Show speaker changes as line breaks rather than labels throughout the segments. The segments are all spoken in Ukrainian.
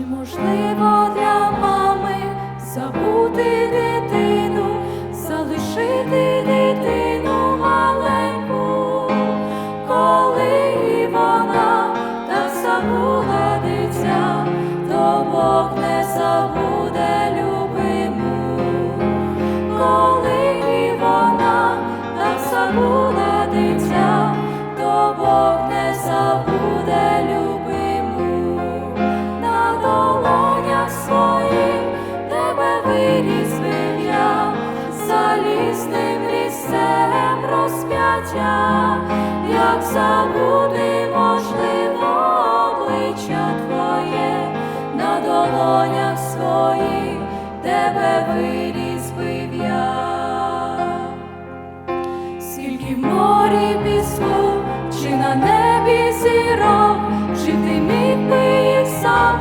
Чи можливо для мами забути дитину, залишити дитину маленьку, коли вона та забула дитя, то Бог не забуде. Розп'яття, як забути можливо обличчя Твоє, на долонях своїх тебе виріс я. Скільки в морі піску, чи на небі зірок, чи ти міг би їх сам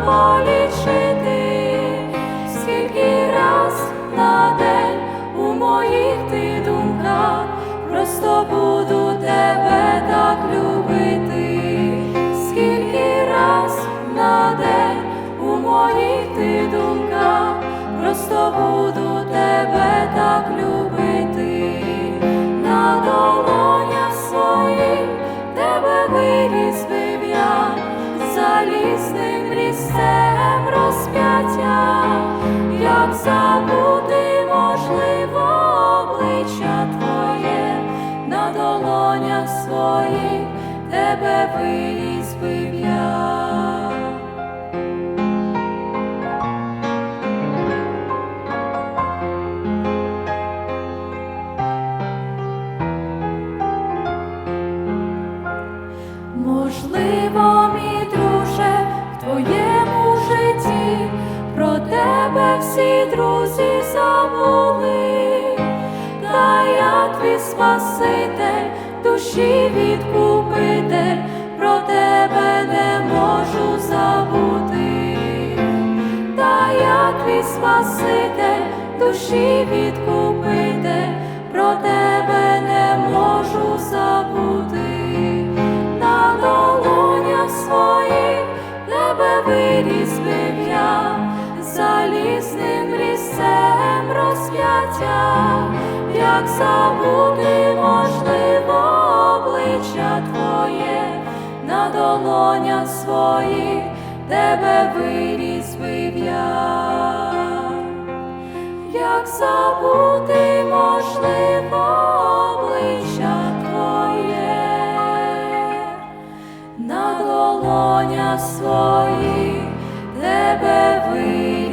просто буду тебе так любити, скільки раз на день у моїх ти думках просто буду тебе так любити, на долонях своїх тебе виріс би я, залізним різцем своїх тебе би я. Можливо, мій друже, в твоєму житті про тебе всі друзі забули, та я твій Спаситель, душі відкупитель, про тебе не можу забути, та я твій Спаситель, душі відкупитель, про тебе не можу забути. На долонях своїх тебе виріс би я, залізним різцем розп'яття, як забути можливо обличчя Твоє, на долонях своїх тебе виріс би я, як забути можливо обличчя Твоє на долонях своїх тебе виріс.